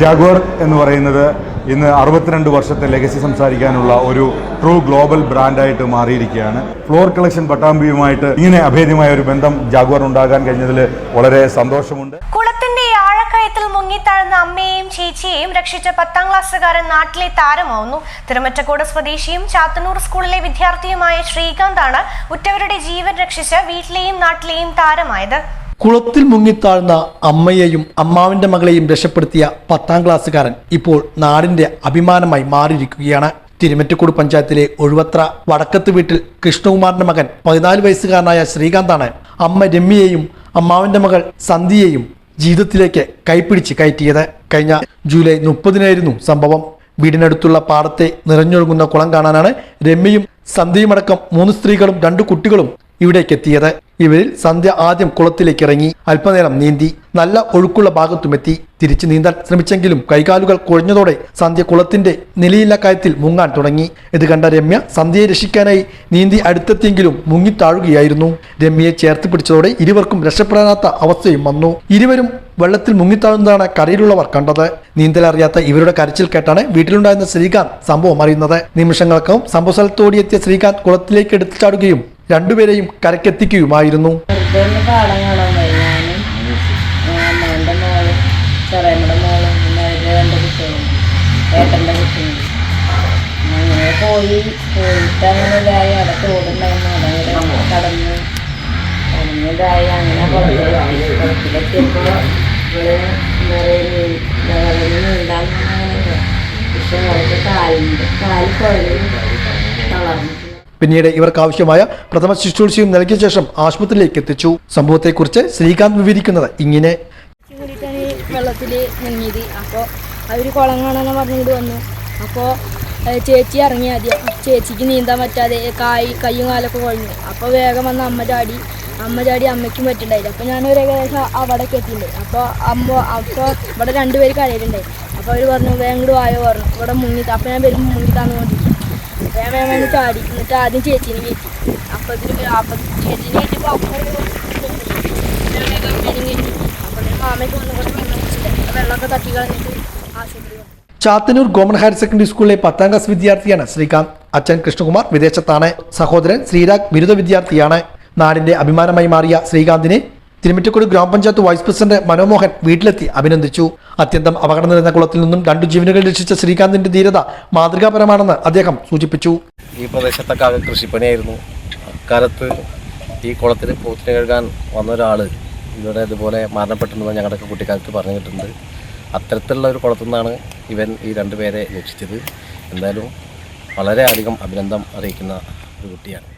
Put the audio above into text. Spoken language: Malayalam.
ജാഗ്വർ എന്ന് പറയുന്നത് ഇന്ന് അറുപത്തിരണ്ട് വർഷത്തെ ലെഗസി സംസാരിക്കാനുള്ള ഒരു ട്രൂ ഗ്ലോബൽ ബ്രാൻഡായിട്ട് മാറിയിരിക്കുകയാണ്. ഫ്ലോർ കളക്ഷൻ പട്ടാമ്പിയുമായിട്ട് ഇങ്ങനെ അഭേദ്യമായ ഒരു ബന്ധം ജാഗ്വർ ഉണ്ടാകാൻ കഴിഞ്ഞതിൽ വളരെ സന്തോഷമുണ്ട്. കുളത്തിന്റെ ആഴക്കയത്തിൽ മുങ്ങിത്താഴ്ന്ന അമ്മയെയും ചേച്ചിയെയും രക്ഷിച്ച പത്താം ക്ലാസ്സുകാരൻ നാട്ടിലെ താരമാവുന്നു. തിരുമറ്റക്കോട് സ്വദേശിയും ചാത്തന്നൂർ സ്കൂളിലെ വിദ്യാർത്ഥിയുമായ ശ്രീകാന്താണ് ഉറ്റവരുടെ ജീവൻ രക്ഷിച്ച് വീട്ടിലെയും നാട്ടിലെയും താരമായത്. കുളത്തിൽ മുങ്ങിത്താഴ്ന്ന അമ്മയെയും അമ്മാവിന്റെ മകളെയും രക്ഷപ്പെടുത്തിയ പത്താം ക്ലാസ്സുകാരൻ ഇപ്പോൾ നാടിന്റെ അഭിമാനമായി മാറിയിരിക്കുകയാണ്. തിരുമറ്റക്കൂട് പഞ്ചായത്തിലെ ഒഴുവത്ര വടക്കത്ത് വീട്ടിൽ കൃഷ്ണകുമാറിന്റെ മകൻ പതിനാല് വയസ്സുകാരനായ ശ്രീകാന്താണ് അമ്മ രമ്യയെയും അമ്മാവിന്റെ മകൾ സന്ധ്യയെയും ജീവിതത്തിലേക്ക് കൈപ്പിടിച്ച് കയറ്റിയത്. കഴിഞ്ഞ ജൂലൈ മുപ്പതിനായിരുന്നു സംഭവം. വീടിനടുത്തുള്ള പാടത്തെ നിറഞ്ഞൊഴുകുന്ന കുളം കാണാനാണ് രമ്യയും സന്ധ്യയുമടക്കം മൂന്ന് സ്ത്രീകളും രണ്ട് കുട്ടികളും ഇവിടേക്ക് എത്തിയത് ഇവരിൽ സന്ധ്യ ആദ്യം കുളത്തിലേക്ക് ഇറങ്ങി അല്പനേരം നീന്തി നല്ല ഒഴുക്കുള്ള ഭാഗത്തുമെത്തി. തിരിച്ചു നീന്താൻ ശ്രമിച്ചെങ്കിലും കൈകാലുകൾ കുഴഞ്ഞതോടെ സന്ധ്യ കുളത്തിന്റെ നിലയില്ല കാര്യത്തിൽ മുങ്ങാൻ തുടങ്ങി. ഇത് കണ്ട രമ്യ സന്ധ്യയെ രക്ഷിക്കാനായി നീന്തി അടുത്തെത്തിയെങ്കിലും മുങ്ങിത്താഴുകയായിരുന്നു രമ്യയെ ചേർത്ത് പിടിച്ചതോടെ ഇരുവർക്കും രക്ഷപ്പെടാനാത്ത അവസ്ഥയും വന്നു. ഇരുവരും വെള്ളത്തിൽ മുങ്ങിത്താഴുന്നതാണ് കരയിലുള്ളവർ കണ്ടത്. നീന്തലറിയാത്ത ഇവരുടെ കരച്ചിൽ കേട്ടാണ് വീട്ടിലുണ്ടായിരുന്ന ശ്രീകാന്ത് സംഭവം അറിയുന്നത്. നിമിഷങ്ങൾക്കും സംഭവ സ്ഥലത്തോടിയെത്തിയ ശ്രീകാന്ത് കുളത്തിലേക്ക് എടുത്തു ചാടുകയും രണ്ടുപേരെയും കരക്കെത്തിക്കുകയുമായിരുന്നു പോയി പോയിട്ട് അങ്ങനെ ഇതായി അവിടെ തോടുണ്ടായിരുന്നു അതങ്ങനെ കടന്ന് കടന്ന് ഇതായി അങ്ങനെ കുളത്തിലെത്തി കുളത്തിലെത്തിയപ്പോൾ ഇവിടെ എന്താ പറയുക നീന്താൻ അങ്ങനെ പക്ഷെ അവർക്ക് കാലിന്റെ കാൽ കുഴലും തളർന്നു പിന്നീട് ഇവർക്ക് ആവശ്യമായ പ്രഥമ ശുശ്രൂഷയും നൽകിയ ശേഷം ആശുപത്രിയിലേക്ക് എത്തിച്ചു. സംഭവത്തെക്കുറിച്ച് ശ്രീകാന്ത് വിവരിക്കുന്നത് ഇങ്ങനെ. വെള്ളത്തിൽ അപ്പോൾ വന്നു. അപ്പോൾ ചേച്ചി ഇറങ്ങി ആദ്യം. ചേച്ചിക്ക് നീന്താൻ പറ്റാതെ കായ് കയ്യും കാലൊക്കെ കുഴഞ്ഞു. അപ്പോൾ വേഗം വന്ന് അമ്മ ചാടി. അമ്മ ചാടി അമ്മയ്ക്കും പറ്റുണ്ടായില്ല. അപ്പോൾ ഞാനൊരു ഏകദേശം അവിടേക്ക് എത്തിയിട്ടുണ്ട്. അപ്പോൾ അമ്മ അപ്പോൾ ഇവിടെ രണ്ടുപേർ കരയിലുണ്ടായി. അപ്പോൾ അവർ പറഞ്ഞു വേങ്ങോട് വായോ പറഞ്ഞു. ഇവിടെ മുങ്ങി. അപ്പോൾ ഞാൻ വരുമ്പോൾ മുങ്ങി ഞാൻ ആദ്യം ചാത്തന്നൂർ ഗവൺമെന്റ് ഹയർ സെക്കൻഡറി സ്കൂളിലെ പത്താം ക്ലാസ് വിദ്യാർത്ഥിയാണ് ശ്രീകാന്ത്. അച്ഛൻ കൃഷ്ണകുമാർ വിദേശത്താണ്. സഹോദരൻ ശ്രീരാഗ് ബിരുദ വിദ്യാർത്ഥിയാണ്. നാടിന്റെ അഭിമാനമായി മാറിയ ശ്രീകാന്തിനെ തിരുമിറ്റക്കോട് ഗ്രാമപഞ്ചായത്ത് വൈസ് പ്രസിഡന്റ് മനോമോഹൻ വീട്ടിലെത്തി അഭിനന്ദിച്ചു. അത്യന്തം അപകടം നിറഞ്ഞ കുളത്തിൽ നിന്നും രണ്ടു ജീവനുകൾ രക്ഷിച്ച ശ്രീകാന്തിന്റെ ധീരത മാതൃകാപരമാണെന്ന് അദ്ദേഹം സൂചിപ്പിച്ചു. ഈ പ്രദേശത്തൊക്കെ കൃഷിപ്പണിയായിരുന്നു. അക്കാലത്ത് ഈ കുളത്തിൽ പോത്തിന് കഴുകാൻ വന്ന ഒരാൾ ഇവിടെ ഇതുപോലെ മരണപ്പെട്ടെന്ന് ഞങ്ങളുടെ കുട്ടിക്കാലത്ത് പറഞ്ഞു കിട്ടുന്നുണ്ട് അത്തരത്തിലുള്ള ഒരു കുളത്തു നിന്നാണ് ഇവൻ ഈ രണ്ടുപേരെ രക്ഷിച്ചത്. എന്തായാലും വളരെയധികം അഭിനന്ദം അറിയിക്കുന്ന ഒരു കുട്ടിയാണ്.